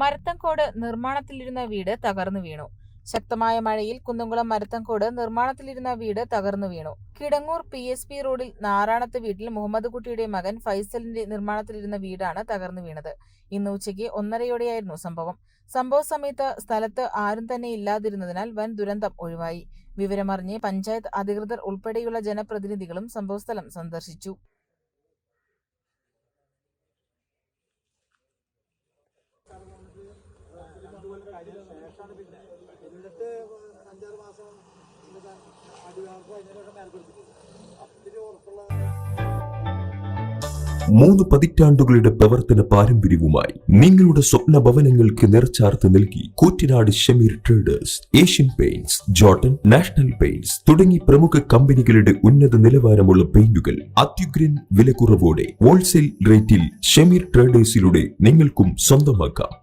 മരത്തങ്കോട് നിർമ്മാണത്തിലിരുന്ന വീട് തകർന്നു വീണു. ശക്തമായ മഴയിൽ കുന്നംകുളം മരത്തൻകോട് നിർമ്മാണത്തിലിരുന്ന വീട് തകർന്നു വീണു. കിടങ്ങൂർ പി എസ് പി റോഡിൽ നാറാണത്ത് വീട്ടിൽ മുഹമ്മദ് കുട്ടിയുടെ മകൻ ഫൈസലിന്റെ നിർമ്മാണത്തിലിരുന്ന വീടാണ് തകർന്നു വീണത്. ഇന്ന് ഉച്ചയ്ക്ക് ഒന്നരയോടെയായിരുന്നു സംഭവം. സംഭവ സമയത്ത് സ്ഥലത്ത് ആരും തന്നെ ഇല്ലാതിരുന്നതിനാൽ വൻ ദുരന്തം ഒഴിവായി. വിവരമറിഞ്ഞ് പഞ്ചായത്ത് അധികൃതർ ഉൾപ്പെടെയുള്ള ജനപ്രതിനിധികളും സംഭവസ്ഥലം സന്ദർശിച്ചു. എന്നിട്ട് അഞ്ചാറ് മാസം അടിവാർക്ക് അതിനൊക്കെ ശേഷം മേൽ കൊടുത്തു അത്തിരി ഉറപ്പുള്ള മൂന്ന് പതിറ്റാണ്ടുകളുടെ പ്രവർത്തന പാരമ്പര്യവുമായി നിങ്ങളുടെ സ്വപ്ന ഭവനങ്ങൾക്ക് നിറച്ചാർത്ത് നൽകി Koottanad Shameer traders Asian Paints Jotun National Paints തുടങ്ങി പ്രമുഖ കമ്പനികളുടെ ഉന്നത നിലവാരമുള്ള പെയിന്റുകൾ അത്യുഗ്രൻ വിലക്കുറവോടെ ഹോൾസെയിൽ റേറ്റിൽ ഷമീർ ട്രേഡേഴ്സിലൂടെ നിങ്ങൾക്കും സ്വന്തമാക്കാം.